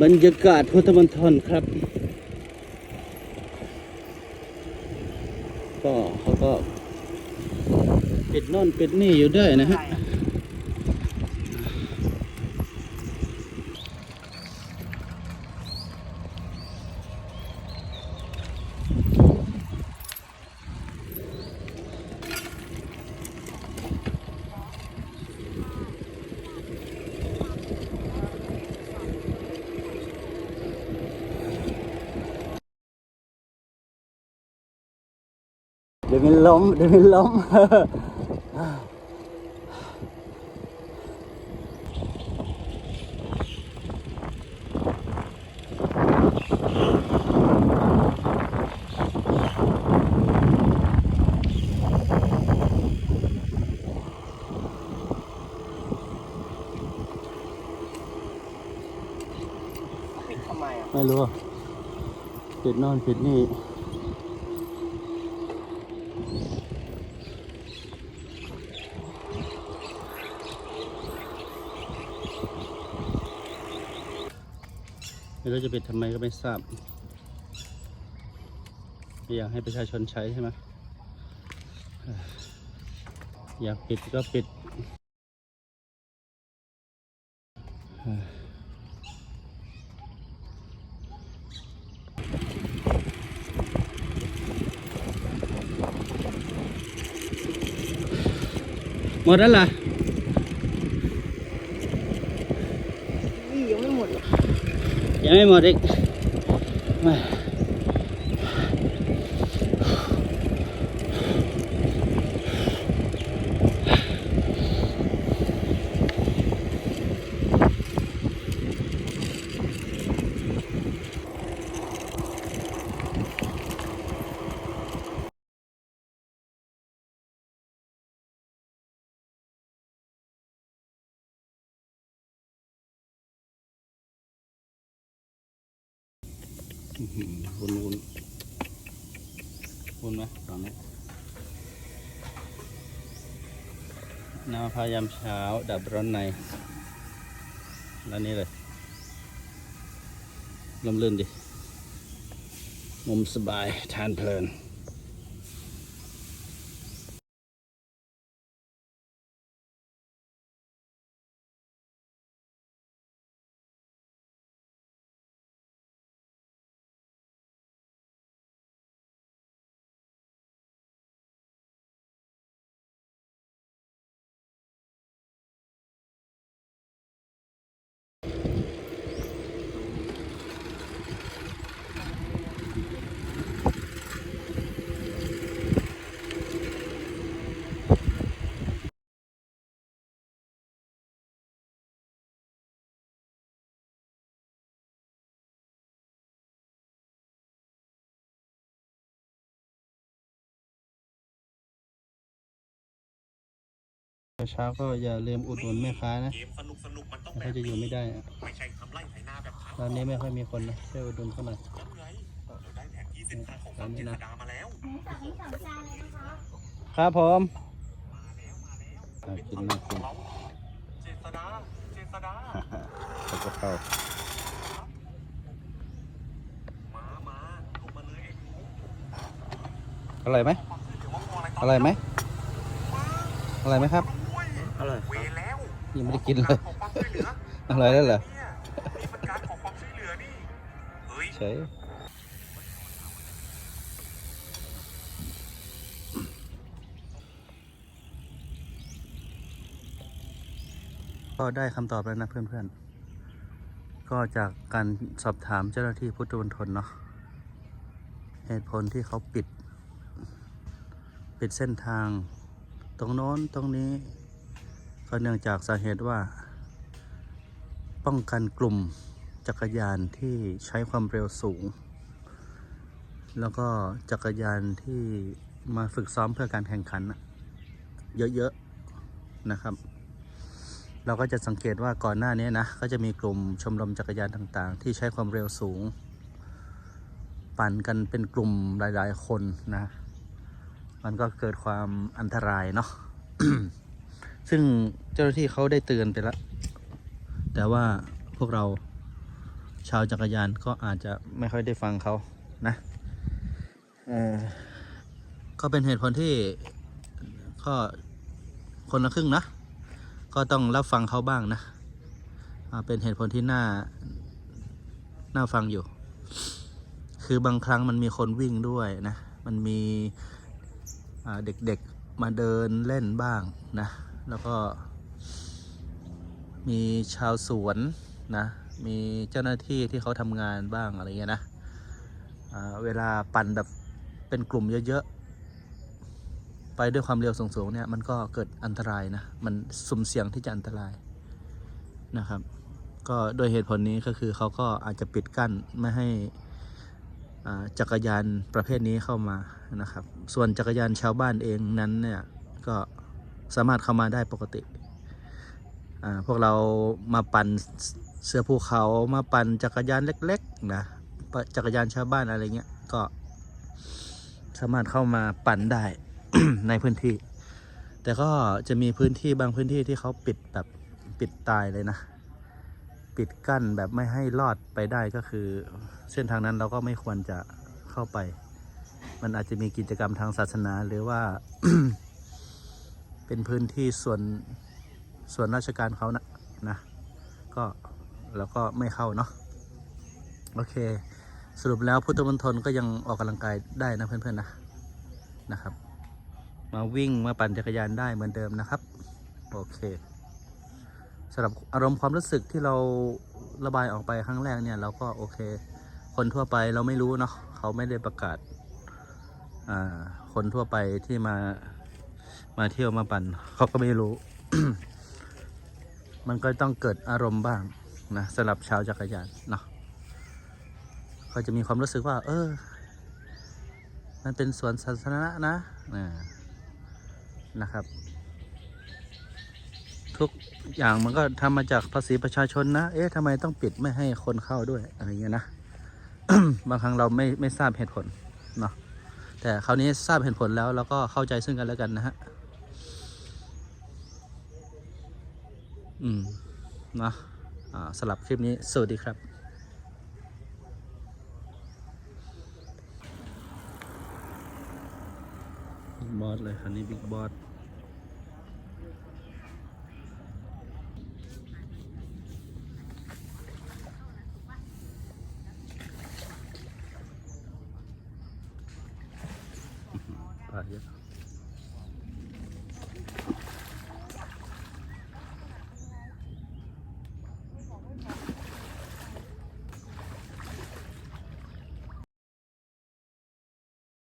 บรรยากาศพุทธมณฑลครับ ก็เขาก็ปิดนอนปิดนี่อยู่ด้วยนะฮะ ดี๋ยวมันล้มเดี๋ยวมันล้มปิดทำไมอะไม่รู้อะปิดโน่นปิดนี่ รู้จะปิดทำไมก็ไม่ทราบอยากให้ประชาชนใช้ใช่ไหมอยากปิดก็ปิดเอ่อหมดแล้วเหรอ นี่ยังไม่หมดหรอก ยังไวนวนวนไหมตอนนี้น้ำพายามเช้าดับร้อนในแล้วนี่เลยลมลื่นดิมุมสบายทานเพลิน เช้าก็อย่าลืมอุดหนุนแม่ค้านะเกมสนุกสนุกมันต้องแบเขาบจะอยู่ไม่ได้อะไม่ใช่ทำไร่ไถนาแบบคร้านนี้ไม่ค่อยมีคนนะช่วยอุดหนุนเข้ามาแล้วไงเราได้แผนที่เส้นทางของฝั่งเจษดามาแล้วครับผมอะกินน่ากินเราเจษดาเจษดาแล้วก็เข้ามามาลงมาเลยไอ้หนูอร่อยไหมเดี๋ยวว่ามองอะไรตอร่อยไหมอร่อยไหมครับด้วย อร่อยเวรแล้วยังไม่ได้กินเลยขอความช่วยเหลืออร่อยแล้วเหรอเนี่ยนี่มันการขอความช่วยเหลือนี่เฮ้ยเฉยก็ได้คำตอบแล้วนะเพื่อนๆ ก็จากการสอบถามเจ้าหน้าที่พุทธมณฑลเนาะ เหตุผลที่เขาปิด ปิดเส้นทาง ตรงโน้นตรงนี้ ก็เนื่องจากสาเหตุว่า ป้องกันกลุ่มจักรยานที่ใช้ความเร็วสูง แล้วก็จักรยานที่มาฝึกซ้อมเพื่อการแข่งขัน เยอะๆนะครับ เราก็จะสังเกตว่าก่อนหน้านี้นะก็จะมีกลุ่มชมรมจักรยานต่างๆ ที่ใช้ความเร็วสูง ปั่นกันเป็นกลุ่มหลายๆคนนะ มันก็เกิดความอันตรายเนาะ ซึ่งเจ้าหน้าที่เขาได้เตือนไปแล้ว แต่ว่าพวกเราชาวจักรยานก็อาจจะไม่ค่อยได้ฟังเขานะเออก็เป็นเหตุผลที่ก็คนละครึ่งนะ ก็ต้องรับฟังเขาบ้างนะเป็นเหตุผลที่น่า น่าฟังอยู่ คือบางครั้งมันมีคนวิ่งด้วยนะ มันมีเด็กๆมาเดินเล่นบ้างนะ แล้วก็ มีชาวสวนนะ มีเจ้าหน้าที่ที่เขาทำงานบ้างอะไรเงี้ยนะเวลาปั่นแบบเป็นกลุ่มเยอะๆ ไปด้วยความเร็วสูงๆเนี่ยมันก็เกิดอันตรายนะ มันสุ่มเสี่ยงที่จะอันตรายนะครับ ก็โดยเหตุผลนี้ก็คือเขาก็อาจจะปิดกั้นไม่ให้จักรยานประเภทนี้เข้ามานะครับ ส่วนจักรยานชาวบ้านเองนั้นเนี่ยก็ สามารถเข้ามาได้ปกติอ่าพวกเรามาปั่นเสือภูเขามาปั่นจักรยานเล็กๆนะปะจักรยานชาวบ้านอะไรเงี้ยก็สามารถเข้ามาปั่นได้ในพื้นที่ แต่ก็จะมีพื้นที่บางพื้นที่ที่เขาปิดแบบปิดตายเลยนะ ปิดกั้นแบบไม่ให้ลอดไปได้ก็คือ เส้นทางนั้นเราก็ไม่ควรจะเข้าไป มันอาจจะมีกิจกรรมทางศาสนาหรือว่า เป็นพื้นที่ส่วนส่วนราชการเขานะนะก็แล้วก็ไม่เข้าเนาะโอเค สรุปแล้วพุทธมณฑลก็ยังออกกำลังกายได้นะเพื่อนๆนะนะครับ มาวิ่งมาปั่นจักรยานได้เหมือนเดิมนะครับโอเคสำหรับอารมณ์ความรู้สึกที่เราระบายออกไปครั้งแรกเนี่ยเราก็โอเค คนทั่วไปเราไม่รู้เนาะเขาไม่ได้ประกาศอ่าคนทั่วไปที่มา มาเที่ยวมาปั่นเขาก็ไม่รู้ มันก็ต้องเกิดอารมณ์บ้างนะสำหรับชาวจักรยานเนาะเขาจะมีความรู้สึกว่า เออ มันเป็นสวนสาธารณะนะนะนะครับ ทุกอย่างมันก็ทำมาจากภาษีประชาชนนะ เอ๊ะทำไมต้องปิดไม่ให้คนเข้าด้วยอะไรเงี้ยนะ บางครั้งเราไม่ไม่ทราบเหตุผลเนาะแต่คราวนี้ทราบเหตุผลแล้วเราก็เข้าใจซึ่งกันและกันนะฮะ อืมนะอ่าสลับคลิปนี้ สวัสดีครับบิ๊กบอสเลยคันนี้บิ๊กบอส